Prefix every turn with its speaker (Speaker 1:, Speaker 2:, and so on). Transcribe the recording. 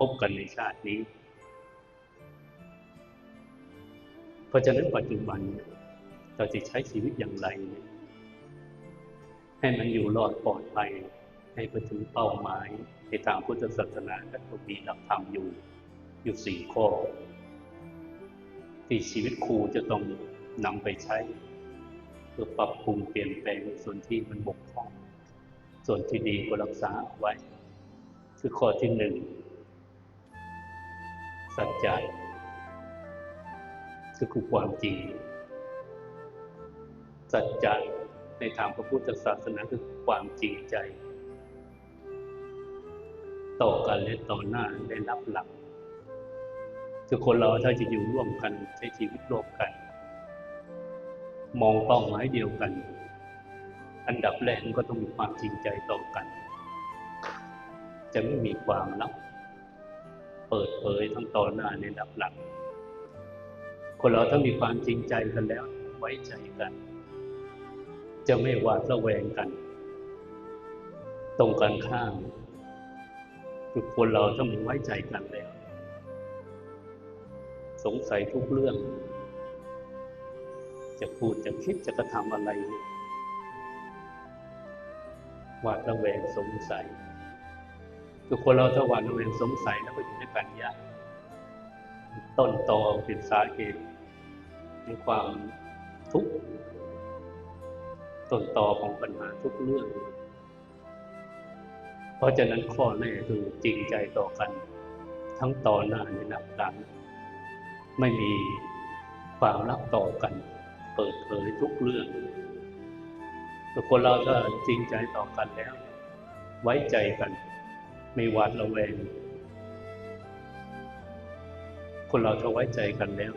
Speaker 1: พบกันในชาตินี้ เพราะฉะนั้นปัจจุบัน เราจะใช้ชีวิตอย่างไร ให้มันอยู่รอดปลอดภัยให้ไปถึงเป้าหมายในทางพุทธศาสนาก็มีหลักธรรมอยู่ อยู่สี่ข้อ ที่ชีวิตครูจะต้องนำไปใช้เพื่อปรับปรุงเปลี่ยนแปลงส่วนที่มันบกพร่อง ส่วนที่ดีก็รักษาเอาไว้ คือข้อที่หนึ่ง สัจจะคือความจริง สัจจะในทางพระพุทธศาสนาคือความจริงใจ ต่อกันและต่อหน้าได้รับหลักคือคนเราถ้าจะอยู่ร่วมกันใช้ชีวิตร่วมกัน มองเป้าหมายเดียวกัน อันดับแรกก็ต้องมีความจริงใจต่อกัน จะไม่มีความลับ เปิดเผยทั้งต่อหน้าในระดับหลังคนเราถ้ามีความจริงใจกันแล้ว ไว้ใจกัน จะไม่หวาดระแวงกัน ตรงกันข้ามคือคนเราถ้ามีไว้ใจกันแล้ว สงสัยทุกเรื่อง จะพูดจะคิดจะกระทำอะไรหวาดระแวงสงสัย คือคนเราถ้าหวาดระแวงสงสัยแล้วก็อยู่ด้วยกันยาต้นตอเป็นสาเหตุในความทุกข์ต้นตอของปัญหาทุกเรื่อง เพราะฉะนั้นข้อแรกคือจริงใจต่อกัน ทั้งต่อหน้าในนับหลังไม่มีความรักต่อกัน เปิดเผยทุกเรื่องแต่คนเราถ้าจริงใจต่อกันแล้ว ไว้ใจกัน ไม่หวาดระแวง คนเราถ้าไว้ใจกันแล้ว